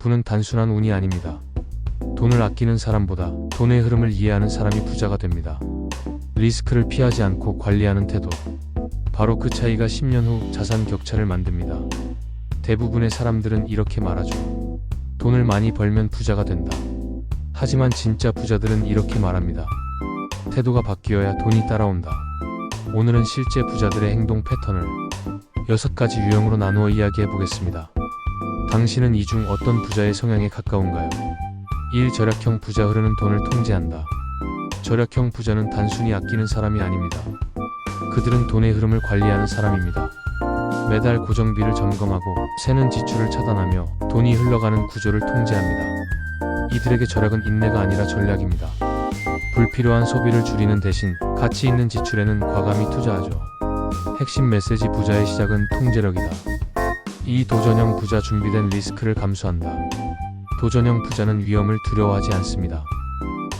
부는 단순한 운이 아닙니다. 돈을 아끼는 사람보다 돈의 흐름을 이해하는 사람이 부자가 됩니다. 리스크를 피하지 않고 관리하는 태도. 바로 그 차이가 10년 후 자산 격차를 만듭니다. 대부분의 사람들은 이렇게 말하죠. 돈을 많이 벌면 부자가 된다. 하지만 진짜 부자들은 이렇게 말합니다. 태도가 바뀌어야 돈이 따라온다. 오늘은 실제 부자들의 행동 패턴을 여섯 가지 유형으로 나누어 이야기해 보겠습니다. 당신은 이 중 어떤 부자의 성향에 가까운가요? 1. 절약형 부자 흐르는 돈을 통제한다. 절약형 부자는 단순히 아끼는 사람이 아닙니다. 그들은 돈의 흐름을 관리하는 사람입니다. 매달 고정비를 점검하고 새는 지출을 차단하며 돈이 흘러가는 구조를 통제합니다. 이들에게 절약은 인내가 아니라 전략입니다. 불필요한 소비를 줄이는 대신 가치 있는 지출에는 과감히 투자하죠. 핵심 메시지 부자의 시작은 통제력이다. 이 도전형 부자 준비된 리스크를 감수한다. 도전형 부자는 위험을 두려워하지 않습니다.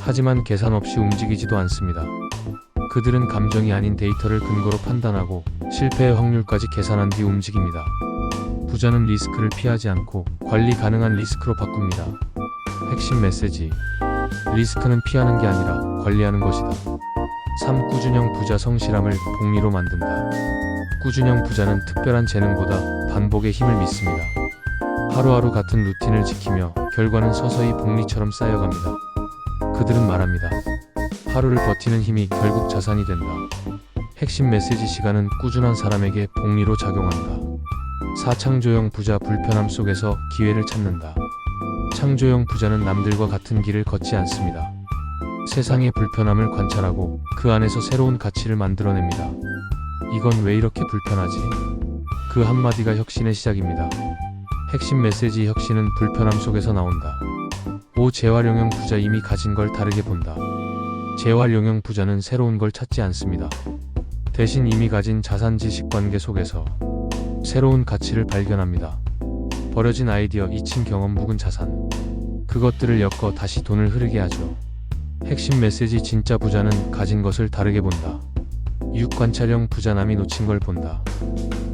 하지만 계산 없이 움직이지도 않습니다. 그들은 감정이 아닌 데이터를 근거로 판단하고 실패의 확률까지 계산한 뒤 움직입니다. 부자는 리스크를 피하지 않고 관리 가능한 리스크로 바꿉니다. 핵심 메시지. 리스크는 피하는 게 아니라 관리하는 것이다. 3. 꾸준형 부자 성실함을 복리로 만든다. 꾸준형 부자는 특별한 재능보다 반복의 힘을 믿습니다. 하루하루 같은 루틴을 지키며 결과는 서서히 복리처럼 쌓여갑니다. 그들은 말합니다. 하루를 버티는 힘이 결국 자산이 된다. 핵심 메시지 시간은 꾸준한 사람에게 복리로 작용한다. 4. 창조형 부자 불편함 속에서 기회를 찾는다. 창조형 부자는 남들과 같은 길을 걷지 않습니다. 세상의 불편함을 관찰하고 그 안에서 새로운 가치를 만들어냅니다. 이건 왜 이렇게 불편하지? 그 한마디가 혁신의 시작입니다. 핵심 메시지 혁신은 불편함 속에서 나온다. 5. 재활용형 부자 이미 가진 걸 다르게 본다. 재활용형 부자는 새로운 걸 찾지 않습니다. 대신 이미 가진 자산 지식 관계 속에서 새로운 가치를 발견합니다. 버려진 아이디어, 잊힌 경험, 묵은 자산. 그것들을 엮어 다시 돈을 흐르게 하죠. 핵심 메시지 진짜 부자는 가진 것을 다르게 본다. 6. 관찰형 부자 남이 놓친 걸 본다.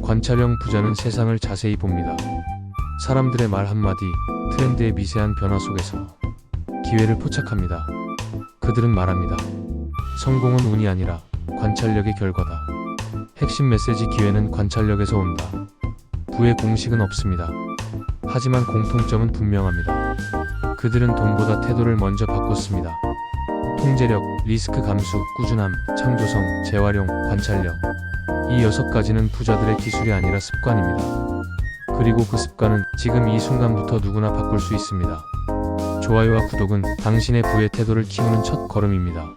관찰형 부자는 세상을 자세히 봅니다. 사람들의 말 한마디, 트렌드의 미세한 변화 속에서 기회를 포착합니다. 그들은 말합니다. 성공은 운이 아니라 관찰력의 결과다. 핵심 메시지 기회는 관찰력에서 온다. 부의 공식은 없습니다. 하지만 공통점은 분명합니다. 그들은 돈보다 태도를 먼저 바꿨습니다. 통제력, 리스크 감수, 꾸준함, 창조성, 재활용, 관찰력. 이 여섯 가지는 부자들의 기술이 아니라 습관입니다. 그리고 그 습관은 지금 이 순간부터 누구나 바꿀 수 있습니다. 좋아요와 구독은 당신의 부의 태도를 키우는 첫 걸음입니다.